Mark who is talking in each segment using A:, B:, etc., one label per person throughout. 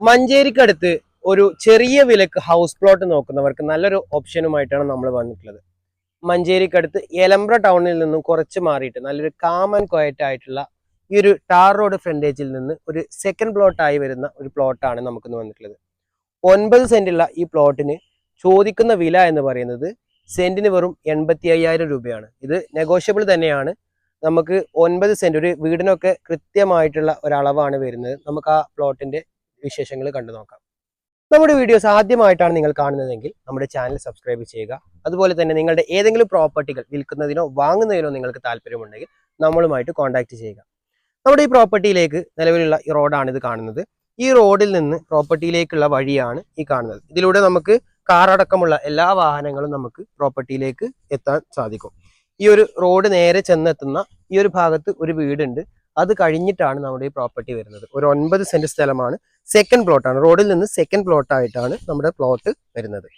A: മഞ്ചേരിക്കടുത്ത് ഒരു ചെറിയ വിലക്ക് ഹൗസ് പ്ലോട്ട് നോക്കുന്നവർക്ക് നല്ലൊരു ഓപ്ഷനുമായിട്ടാണ് നമ്മൾ വന്നിട്ടുള്ളത്. മഞ്ചേരിക്കടുത്ത് എലമ്പ്ര ടൗണിൽ നിന്നും കുറച്ച് മാറിയിട്ട് നല്ലൊരു കാമൻ ക്വയറ്റ് ആയിട്ടുള്ള ഈ ഒരു ടാർ റോഡ് ഫ്രണ്ടേജിൽ നിന്ന് ഒരു സെക്കൻഡ് പ്ലോട്ടായി വരുന്ന ഒരു പ്ലോട്ടാണ് നമുക്കിന്ന് വന്നിട്ടുള്ളത്. ഒൻപത് സെന്റുള്ള ഈ പ്ലോട്ടിന് ചോദിക്കുന്ന വില എന്ന് പറയുന്നത് സെന്റിന് വെറും എൺപത്തി അയ്യായിരം രൂപയാണ്. ഇത് നെഗോഷ്യബിൾ തന്നെയാണ്. നമുക്ക് ഒൻപത് സെന്റ് ഒരു വീടിനൊക്കെ കൃത്യമായിട്ടുള്ള ഒരളവാണ് വരുന്നത്. നമുക്ക് ആ പ്ലോട്ടിന്റെ വിശേഷങ്ങൾ കണ്ടു നോക്കാം. നമ്മുടെ വീഡിയോസ് ആദ്യമായിട്ടാണ് നിങ്ങൾ കാണുന്നതെങ്കിൽ നമ്മുടെ ചാനൽ സബ്സ്ക്രൈബ് ചെയ്യുക. അതുപോലെ തന്നെ നിങ്ങളുടെ ഏതെങ്കിലും പ്രോപ്പർട്ടികൾ വിൽക്കുന്നതിനോ വാങ്ങുന്നതിനോ നിങ്ങൾക്ക് താല്പര്യമുണ്ടെങ്കിൽ നമ്മളുമായിട്ട് കോൺടാക്ട് ചെയ്യുക. നമ്മുടെ ഈ പ്രോപ്പർട്ടിയിലേക്ക് നിലവിലുള്ള ഈ റോഡാണ് ഇത് കാണുന്നത്. ഈ റോഡിൽ നിന്ന് പ്രോപ്പർട്ടിയിലേക്കുള്ള വഴിയാണ് ഈ കാണുന്നത്. ഇതിലൂടെ നമുക്ക് കാർ അടക്കമുള്ള എല്ലാ വാഹനങ്ങളും നമുക്ക് പ്രോപ്പർട്ടിയിലേക്ക് എത്താൻ സാധിക്കും. ഈ ഒരു റോഡ് നേരെ ചെന്നെത്തുന്ന ഈ ഒരു ഭാഗത്ത് ഒരു വീടുണ്ട്. അത് കഴിഞ്ഞിട്ടാണ് നമ്മുടെ ഈ പ്രോപ്പർട്ടി വരുന്നത്. ഒരു ഒൻപത് സെന്റ് സ്ഥലമാണ്. സെക്കൻഡ് പ്ലോട്ടാണ് റോഡിൽ നിന്ന് സെക്കൻഡ് പ്ലോട്ട് ആയിട്ടാണ് നമ്മുടെ പ്ലോട്ട് വരുന്നത്.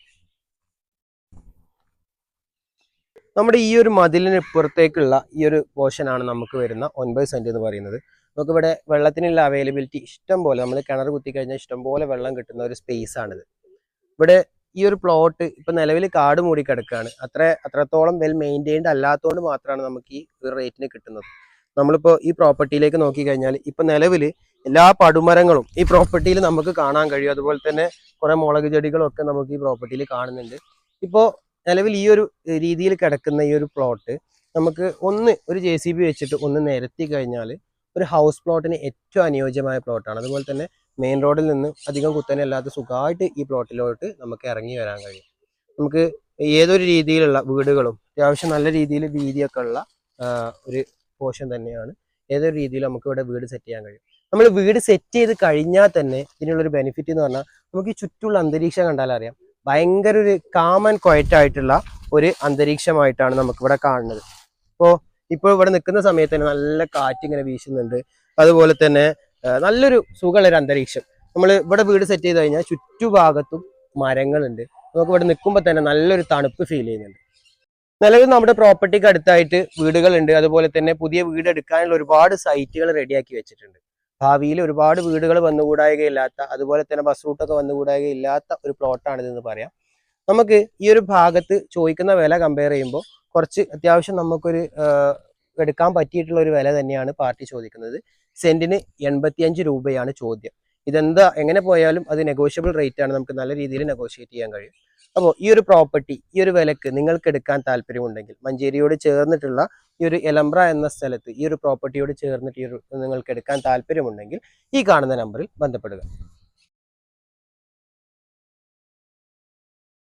A: നമ്മുടെ ഈ ഒരു മതിലിന് ഇപ്പുറത്തേക്കുള്ള ഈ ഒരു പോർഷനാണ് നമുക്ക് വരുന്ന ഒൻപത് സെന്റ് എന്ന് പറയുന്നത്. നമുക്കിവിടെ വെള്ളത്തിനുള്ള അവൈലബിലിറ്റി ഇഷ്ടം പോലെ നമ്മൾ കിണർ കുത്തി കഴിഞ്ഞാൽ ഇഷ്ടം പോലെ വെള്ളം കിട്ടുന്ന ഒരു സ്പേസ് ആണിത്. ഇവിടെ ഈ ഒരു പ്ലോട്ട് ഇപ്പൊ നിലവിൽ കാട് മൂടി കിടക്കുകയാണ് അത്ര അത്രത്തോളം വെൽ മെയിന്റെയിൻഡ് അല്ലാത്തതുകൊണ്ട് മാത്രമാണ് നമുക്ക് ഈ ഒരു റേറ്റിന് കിട്ടുന്നത്. നമ്മളിപ്പോ ഈ പ്രോപ്പർട്ടിയിലേക്ക് നോക്കിക്കഴിഞ്ഞാൽ ഇപ്പം നിലവിൽ എല്ലാ പടുമരങ്ങളും ഈ പ്രോപ്പർട്ടിയിൽ നമുക്ക് കാണാൻ കഴിയും. അതുപോലെ തന്നെ കുറേ മുളക് ചെടികളൊക്കെ നമുക്ക് ഈ പ്രോപ്പർട്ടിയിൽ കാണുന്നുണ്ട്. ഇപ്പോൾ നിലവിൽ ഈ ഒരു രീതിയിൽ കിടക്കുന്ന ഈ ഒരു പ്ലോട്ട് നമുക്ക് ഒന്ന് ഒരു ജെ സി ബി വെച്ചിട്ട് ഒന്ന് നിരത്തി കഴിഞ്ഞാൽ ഒരു ഹൗസ് പ്ലോട്ടിന് ഏറ്റവും അനുയോജ്യമായ പ്ലോട്ടാണ് അതുപോലെ തന്നെ മെയിൻ റോഡിൽ നിന്ന് അധികം കുത്തനെ അല്ലാതെ സുഖമായിട്ട് ഈ പ്ലോട്ടിലോട്ട് നമുക്ക് ഇറങ്ങി വരാൻ കഴിയും. നമുക്ക് ഏതൊരു രീതിയിലുള്ള വീടുകളും അത്യാവശ്യം നല്ല രീതിയിൽ വീതിയൊക്കെ ഉള്ള ഒരു പോർഷൻ തന്നെയാണ്. ഏതൊരു രീതിയിൽ നമുക്ക് ഇവിടെ വീട് സെറ്റ് ചെയ്യാൻ കഴിയും. നമ്മൾ വീട് സെറ്റ് ചെയ്ത് കഴിഞ്ഞാൽ തന്നെ ഇതിനുള്ളൊരു ബെനിഫിറ്റ് എന്ന് പറഞ്ഞാൽ നമുക്ക് ഈ ചുറ്റുള്ള അന്തരീക്ഷം കണ്ടാൽ അറിയാം. ഭയങ്കര ഒരു കാമൻ ക്വയറ്റ് ആയിട്ടുള്ള ഒരു അന്തരീക്ഷമായിട്ടാണ് നമുക്കിവിടെ കാണുന്നത്. ഇപ്പോൾ ഇപ്പോൾ ഇവിടെ നിൽക്കുന്ന സമയത്ത് തന്നെ നല്ല കാറ്റ് ഇങ്ങനെ വീശുന്നുണ്ട്. അതുപോലെ തന്നെ നല്ലൊരു സുഖമുള്ള ഒരു അന്തരീക്ഷം. നമ്മൾ ഇവിടെ വീട് സെറ്റ് ചെയ്ത് കഴിഞ്ഞാൽ ചുറ്റുഭാഗത്തും മരങ്ങളുണ്ട്. നമുക്ക് ഇവിടെ നിൽക്കുമ്പോൾ തന്നെ നല്ലൊരു തണുപ്പ് ഫീൽ ചെയ്യുന്നുണ്ട്. നിലവിൽ നമ്മുടെ പ്രോപ്പർട്ടിക്ക് അടുത്തായിട്ട് വീടുകളുണ്ട്. അതുപോലെ തന്നെ പുതിയ വീട് എടുക്കാനുള്ള ഒരുപാട് സൈറ്റുകൾ റെഡിയാക്കി വെച്ചിട്ടുണ്ട്. ഭാവിയിൽ ഒരുപാട് വീടുകൾ വന്നുകൂടായകയില്ലാത്ത അതുപോലെ തന്നെ ബസ് റൂട്ടൊക്കെ വന്നുകൂടായകയില്ലാത്ത ഒരു പ്ലോട്ടാണിതെന്ന് പറയാം. നമുക്ക് ഈ ഒരു ഭാഗത്ത് ചോദിക്കുന്ന വില കമ്പയർ ചെയ്യുമ്പോൾ കുറച്ച് അത്യാവശ്യം നമുക്കൊരു എടുക്കാൻ പറ്റിയിട്ടുള്ള ഒരു വില തന്നെയാണ് പാർട്ടി ചോദിക്കുന്നത്. സെന്റിന് എൺപത്തിയഞ്ച് രൂപയാണ് ചോദ്യം. ഇതെന്താ എങ്ങനെ പോയാലും അത് നെഗോഷ്യബിൾ റേറ്റ് ആണ്. നമുക്ക് നല്ല രീതിയിൽ നെഗോഷിയേറ്റ് ചെയ്യാൻ കഴിയും. അപ്പോൾ ഈ ഒരു പ്രോപ്പർട്ടി ഈ ഒരു വിലക്ക് നിങ്ങൾക്ക് എടുക്കാൻ താല്പര്യമുണ്ടെങ്കിൽ മഞ്ചേരിയോട് ചേർന്നിട്ടുള്ള ഈ ഒരു എലംബ്ര എന്ന സ്ഥലത്ത് ഈ ഒരു പ്രോപ്പർട്ടിയോട് ചേർന്നിട്ട് ഈ ഒരു നിങ്ങൾക്ക് എടുക്കാൻ താല്പര്യമുണ്ടെങ്കിൽ ഈ കാണുന്ന നമ്പറിൽ ബന്ധപ്പെടുക.